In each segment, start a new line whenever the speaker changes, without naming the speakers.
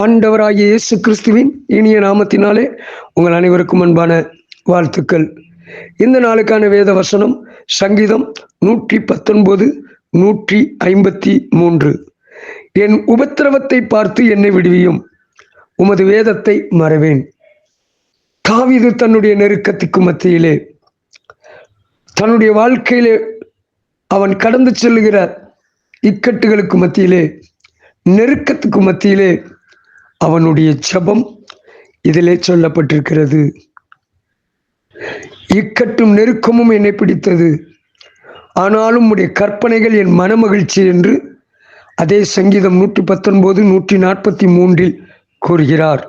ஆண்டவராகிய இயேசு கிறிஸ்துவின் இனிய நாமத்தினாலே உங்கள் அனைவருக்கும் அன்பான வாழ்த்துக்கள். இந்த நாளுக்கான வேத வசனம் சங்கீதம் நூற்றி பத்தொன்பது நூற்றி ஐம்பத்தி மூன்று என் உபத்திரவத்தை பார்த்து என்னை விடுவியும். உமது வேதத்தை மறவேன். காவிது தன்னுடைய நெருக்கத்துக்கு மத்தியிலே தன்னுடைய வாழ்க்கையிலே அவன் கடந்து செல்லுகிற இக்கட்டுகளுக்கு மத்தியிலே நெருக்கத்துக்கு மத்தியிலே அவனுடைய ஜபம் இதிலே சொல்லப்பட்டிருக்கிறது. இக்கட்டும் நெருக்கமும் என்னை பிடித்தது. ஆனாலும் உடைய கற்பனைகள் என் மனமகிழ்ச்சி என்று அதே சங்கீதம் நூற்றி பத்தொன்பது நூற்றி நாற்பத்தி மூன்றில் கூறுகிறார்.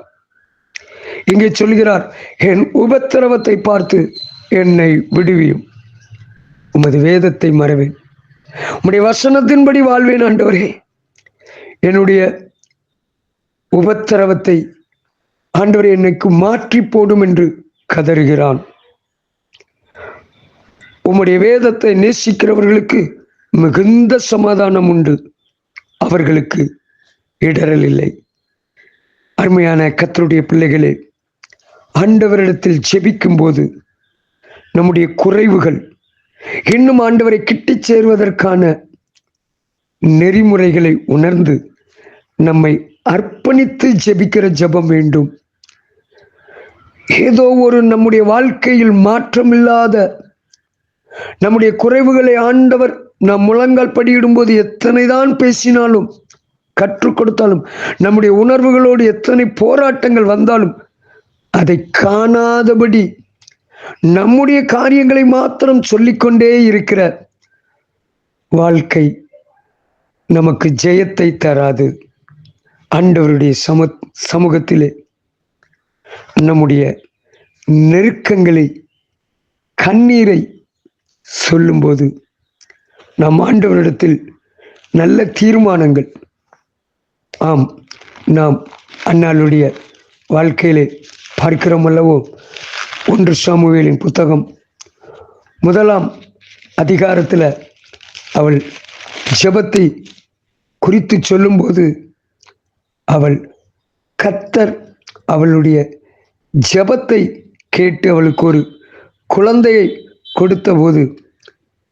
இங்கே சொல்கிறார் என் உபத்திரவத்தை பார்த்து என்னை விடுவியும். உமது வேதத்தை மறவேன். உம்முடைய வசனத்தின்படி வாழ்வேன் ஆண்டவரே. என்னுடைய உபத்திரவத்தை ஆண்டவர் என்னைக்கு மாற்றி போடும் என்று கதறுகிறான். உம்முடைய வேதத்தை நேசிக்கிறவர்களுக்கு மிகுந்த சமாதானம் உண்டு. அவர்களுக்கு இடரல் இல்லை. அருமையான கத்தருடைய பிள்ளைகளே ஆண்டவரிடத்தில் ஜெபிக்கும் போது நம்முடைய குறைவுகள் இன்னும் ஆண்டவரை கிட்டிச் சேருவதற்கான நெறிமுறைகளை உணர்ந்து நம்மை அர்ப்பணித்து ஜெபிக்கிற ஜெபம் வேண்டும். ஏதோ ஒரு நம்முடைய வாழ்க்கையில் மாற்றமில்லாத நம்முடைய குறைவுகளை ஆண்டவர் நம் முழங்கால் படியிடும்போது எத்தனை தான் பேசினாலும் கற்றுக் கொடுத்தாலும் நம்முடைய உணர்வுகளோடு எத்தனை போராட்டங்கள் வந்தாலும் அதை காணாதபடி நம்முடைய காரியங்களை மாத்திரம் சொல்லிக்கொண்டே இருக்கிற வாழ்க்கை நமக்கு ஜெயத்தை தராது. ஆண்டவருடைய சம சமூகத்திலே நம்முடைய நெருக்கங்களை கண்ணீரை சொல்லும்போது நாம் ஆண்டவரிடத்தில் நல்ல தீர்மானங்கள். ஆம் நாம் அன்னாளுடைய வாழ்க்கையிலே பார்க்கிறோம் அல்லவோ ஒன்று சாமுவேலின் புத்தகம். முதலாம் அதிகாரத்தில் அவள் ஜபத்தை குறித்து சொல்லும்போது அவள் கத்தர் அவளுடைய ஜெபத்தை கேட்டு அவளுக்கு ஒரு குழந்தையை கொடுத்தபோது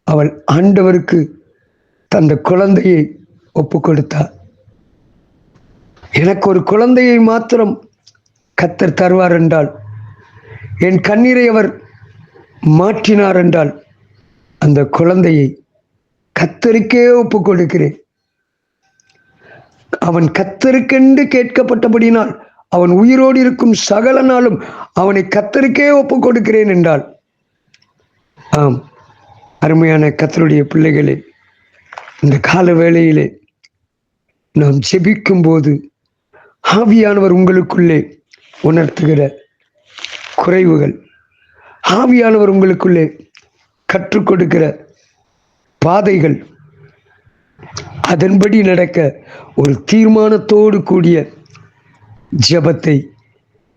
அவள் ஆண்டவருக்கு தந்த குழந்தையை ஒப்பு கொடுத்தார் எனக்கு ஒரு குழந்தையை மாத்திரம் கத்தர் தருவார் என்றால் என் கண்ணீரை அவர் மாற்றினார் என்றால் அந்த குழந்தையை கத்தருக்கே ஒப்பு கொடுக்கிறேன் அவன் கத்தருக்கென்று கேட்கப்பட்டபடினால் அவன் உயிரோடு இருக்கும் சகல நாளும் அவனை கத்தருக்கே ஒப்பு கொடுக்கிறேன் என்றால் ஆம் அருமையான கத்தருடைய பிள்ளைகளே இந்த கால வேளையிலே நாம் ஜெபிக்கும் போது ஆவியானவர் உங்களுக்குள்ளே உணர்த்துகிற குறைவுகள் ஆவியானவர் உங்களுக்குள்ளே கற்றுக் கொடுக்கிற பாதைகள் அதன்படி நடக்க ஒரு தீர்மானத்தோடு கூடிய ஜெபத்தை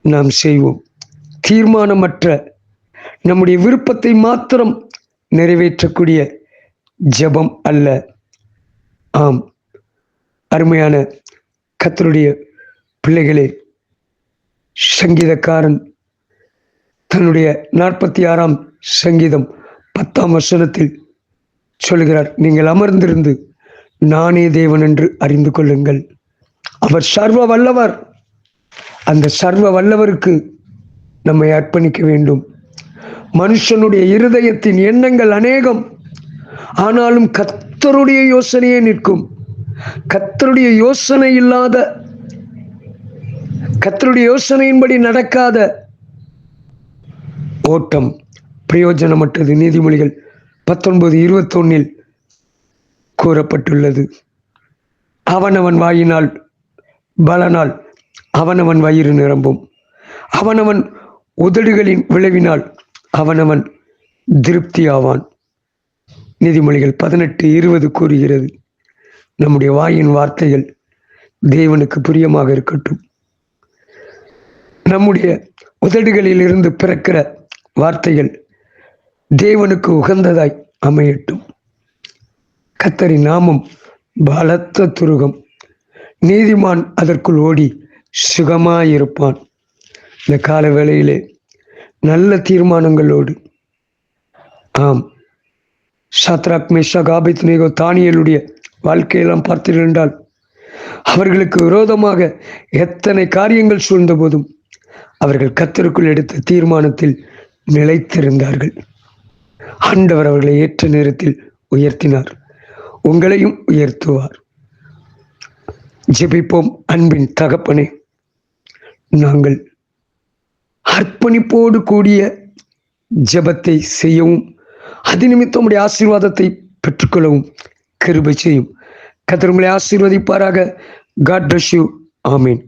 நாம் செய்வோம். தீர்மானமற்ற நம்முடைய விருப்பத்தை மாத்திரம் நிறைவேற்றக்கூடிய ஜெபம் அல்ல. ஆம். அருமையான கத்தருடைய பிள்ளைகளே சங்கீதக்காரன் தன்னுடைய நாற்பத்தி ஆறாம் சங்கீதம் பத்தாம் வசனத்தில் சொல்கிறார் நீங்கள் அமர்ந்திருந்து நானே தேவன் என்று அறிந்து கொள்ளுங்கள். அவர் சர்வ வல்லவர். அந்த சர்வ வல்லவருக்கு நம்மை அர்ப்பணிக்க வேண்டும். மனுஷனுடைய இருதயத்தின் எண்ணங்கள் அநேகம். ஆனாலும் கத்தருடைய யோசனையே நிற்கும். கத்தருடைய யோசனை இல்லாத கத்தருடைய யோசனையின்படி நடக்காத ஓட்டம் பிரயோஜனமற்றது. நீதிமொழிகள் பத்தொன்பது இருபத்தொன்னில் கூறப்பட்டுள்ளது. அவனவன் வாயினால் பலனால் அவனவன் வயிறு நிரம்பும். அவனவன் உதடுகளின் விளைவினால் அவனவன் திருப்தி ஆவான் நீதிமொழிகள் பதினெட்டு இருபது கூறுகிறது. நம்முடைய வாயின் வார்த்தைகள் தேவனுக்கு பிரியமாக இருக்கட்டும். நம்முடைய உதடுகளில் இருந்து பிறக்கிற வார்த்தைகள் தேவனுக்கு உகந்ததாய் அமையட்டும். கத்தரி நாமம் பலத்த துருகம். நீதிமான் அதற்குள் ஓடி சுகமாயிருப்பான். இந்த கால வேளையிலே நல்ல தீர்மானங்களோடு ஆம். சாத்ராக் காபித் நேகோ தானியலுடைய வாழ்க்கையெல்லாம் பார்த்தீர்கள் அவர்களுக்கு விரோதமாக எத்தனை காரியங்கள் சூழ்ந்த போதும் அவர்கள் கத்தருக்குள் எடுத்த தீர்மானத்தில் நிலைத்திருந்தார்கள். ஆண்டவர் அவர்களை ஏற்ற நேரத்தில் உயர்த்தினார். உங்களையும் உயர்த்துவார். ஜெபிப்போம் அன்பின் தகப்பனே. நாங்கள் அர்ப்பணிப்போடு கூடிய ஜெபத்தை செய்யவும் அது நிமித்தம் உடைய ஆசீர்வாதத்தை பெற்றுக்கொள்ளவும் கிருபை செய்யும். கத்தர் ஆசீர்வதிப்பாராக. காட் பிளஸ் யூ ஆமீன்